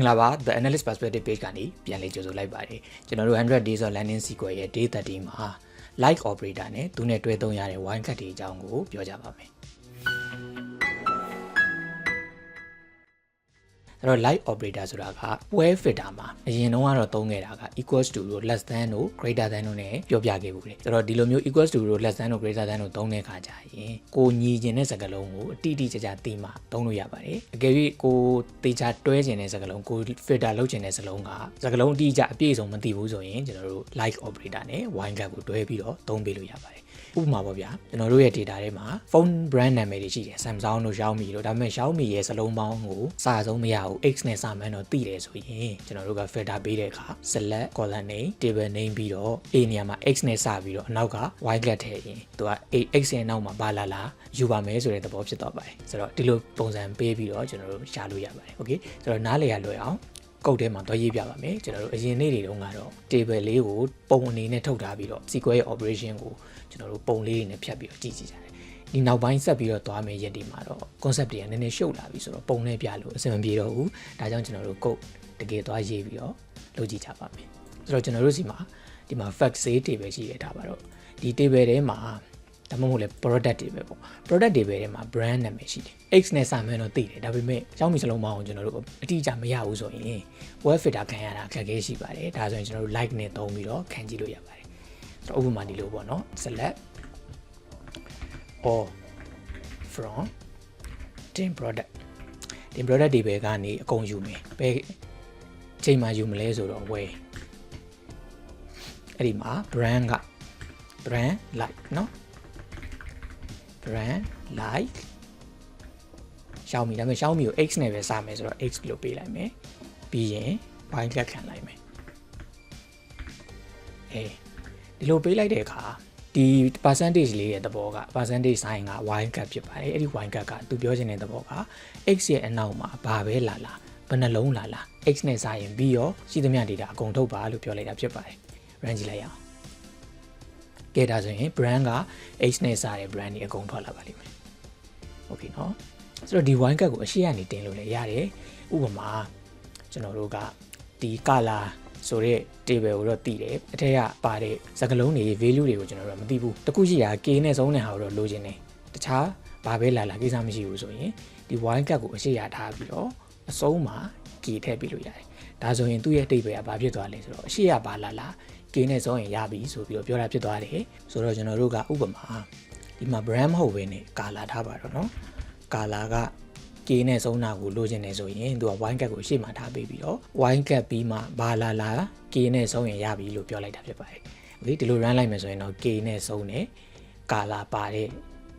င်္ဂလာပါ The Analyst Perspective Page ကနေပြန်လည်ကြိုဆိုလိုက်ပါတယ်ကျွန်တော်တို့100 Days of Landing Sequence ရဲ့ Day 30မှာ Like Operator နဲ့သူနဲ့တွဲသုံးရတဲ့ wine cut တွေအကြောင်းကိုပြောကြပါမယ် အဲ့တော့ light operator ဆိုတာကပွဲ filter မှာအရင်တုန်းကတော့သုံးခဲ့တာက equals to တို့ less than တို့ greater than တို့ ਨੇ ပြောပြခဲ့ဘူးလေအဲ့တော့ဒီလိုမျိုး equals to တို့ less than တို့ greater than တို့သုံးတဲ့အခါကျရင်ကိုညီခြင်းတဲ့စကားလုံးကိုအတိအတိကျကျသိမှသုံးလို့ရပါတယ်အကယ်၍ကိုတေချာတွဲခြင်းတဲ့စကားလုံးကို filter လုပ်ခြင်းတဲ့စကားလုံးကစကားလုံးအတိအကျအပြည့်အစုံမသိဘူးဆိုရင်ကျွန်တော်တို့ like operator နဲ့ wine gap ကိုတွဲပြီးတော့သုံးပေးလို့ရပါတယ်ဥပမာပေါ့ဗျာကျွန်တော်တို့ရဲ့ data ထဲမှာ phone brand နာမည်တွေရှိတယ် Samsung တို့ Xiaomi တို့ဒါပေမဲ့ Xiaomi ရဲ့စလုံးပေါင်းကိုစာဆုံးမရဘူး X နဲ့စာမှန်းတော့သိတယ်ဆိုရင်ကျွန်တော်တို့က filter ပေးတဲ့အခါ select column name table name ပြီးတော့ A နေရာမှာ X နဲ့စပြီးတော့အနောက်က Y ကလထည့်ရင်သူက X ရဲ့နောက်မှာဘာလာလာယူပါမယ်ဆိုတဲ့သဘောဖြစ်သွားပါတယ်ဆိုတော့ဒီလိုပုံစံပေးပြီးတော့ကျွန်တော်တို့ရှာလို့ရပါတယ် okay ဆိုတော့နားလေရလွယ်အောင်ကုတ်ထဲမှာတော့ရေးပြပါမယ်ကျွန်တော်တို့အရင်နေ့တွေတုန်းကတော့ table လေးကိုပုံအနေနဲ့ထုတ်ထားပြီးတော့ SQL ရဲ့ operation ကိုကျွန်တော်တို့ပုံလေးတွေနဲ့ဖြတ်ပြီးတော့ကြည့်ကြည့်ကြတယ် ဒီနောက်ပိုင်းဆက်ပြီးတော့သွားမယ်ရက်ဒီမှာတော့ concept တွေကနည်းနည်းရှုပ်လာပြီဆိုတော့ပုံနဲ့ပြလို့အဆင်မပြေတော့ဘူးဒါကြောင့်ကျွန်တော်တို့ code တကယ်သွားရေးပြီးတော့လုပ်ကြည့်ကြပါမယ်ဆိုတော့ကျွန်တော်တို့စီမှာဒီမှာ fact say table ရှိရတာပါတော့ဒီ table ထဲမှာဒါမှမဟုတ်လေ product တွေပဲပေါ့ product တွေပဲထဲမှာ brand နာမည်ရှိတယ် x နဲ့စာမှန်တော့သိတယ်ဒါပေမဲ့အကြောင်းမီစလုံးမအောင်ကျွန်တော်တို့အတိအကျမရဘူးဆိုရင် web filter ခံရတာအခက်အခဲရှိပါတယ်ဒါဆိုရင်ကျွန်တော်တို့ like နဲ့သုံးပြီးတော့ခံကြည့်လို့ရပါတယ်ဆိုတော့ဥပမာဒီလိုပေါ့နော် select or from team product team product တွေပဲကနေအကုန်ယူမယ်ဘယ်ချိန်မှယူမလဲဆိုတော့ way အဲ့ဒီမှာ brand က brand like เนาะ brand like Xiaomi ဒါပေမဲ့ Xiaomi ကို X နဲ့ပဲစမယ်ဆိုတော့ X လို့ပေးလိုက်မယ်ပြီးရင် Y ကခံလိုက်မယ်အေးဒီလိုပေးလိုက်တဲ့အခါ ဒီ percentage လေးရဲ့သဘောက percentage sign က y cut ဖြစ်ပါတယ်အဲ့ဒီ y cut ကသူပြောချင်တဲ့သဘောက x ရဲ့အနောက်မှာဘာပဲလာလာဘယ်နှလုံးလာလာ x နဲ့စာရင်ပြီးရောရှိသမျှ data အကုန်ထုတ်ပါလို့ပြောလိုက်တာဖြစ်ပါတယ် run ကြည့်လိုက်ရအောင်ကဲဒါဆိုရင် brand က x နဲ့စာတဲ့ brand တွေအကုန်ထွက်လာပါလိမ့်မယ် okay နော်ဆိုတော့ဒီ y cut ကိုအရှိရနေတင်လို့လည်းရတယ်ဥပမာကျွန်တော်တို့ကဒီ color ဆိုတဲ့ table ကိုတော့တည်တယ်။အထက်ကပါတဲ့စကလုံးတွေ value တွေကိုကျွန်တော်တို့မသိဘူး။တခုရှိတာ K နဲ့ဆုံးတဲ့ဟာကိုတော့လိုချင်တယ်။တခြားဘာပဲလာလာကိစ္စမရှိဘူးဆိုရင်ဒီ wine cut ကိုအရှိရထားပြီးတော့အဆုံးမှာ K ထည့်ပြီးလို့ရတယ်။ဒါဆိုရင်သူ့ရဲ့အတိတ်ပဲကဘာဖြစ်သွားလဲဆိုတော့အရှိရပါလာလာကင်းနဲ့ဆုံးရင်ရပြီဆိုပြီးတော့ပြောတာဖြစ်သွားတယ်ဆိုတော့ကျွန်တော်တို့ကဥပမာဒီမှာ brand မဟုတ်ဘဲနဲ့ကာလာထားပါတော့เนาะကာလာက K နဲ့ဆုံးတာကိုလိုချင်နေဆိုရင်သူက wine cap ကိုရှေ့မှာထားပေးပြီးတော့ wine cap ပြီးမှဘာလာလာ K နဲ့ဆုံးရင်ရပြီလို့ပြောလိုက်တာဖြစ်ပါတယ်။ Okay ဒီလို run လိုက်မယ်ဆိုရင်တော့ K နဲ့ဆုံးတယ်ကာလာပါတဲ့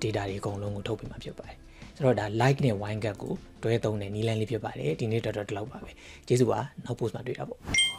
data တွေအကုန်လုံးကိုထုတ်ပေးမှာဖြစ်ပါတယ်။ဆိုတော့ဒါ like နဲ့ wine cap ကိုတွဲသုံးတဲ့နည်းလမ်းလေးဖြစ်ပါတယ်။ဒီနေ့တော်တော်ဒီလောက်ပါပဲ။ကျေးဇူးပါနောက် post မှာတွေ့တာပေါ့။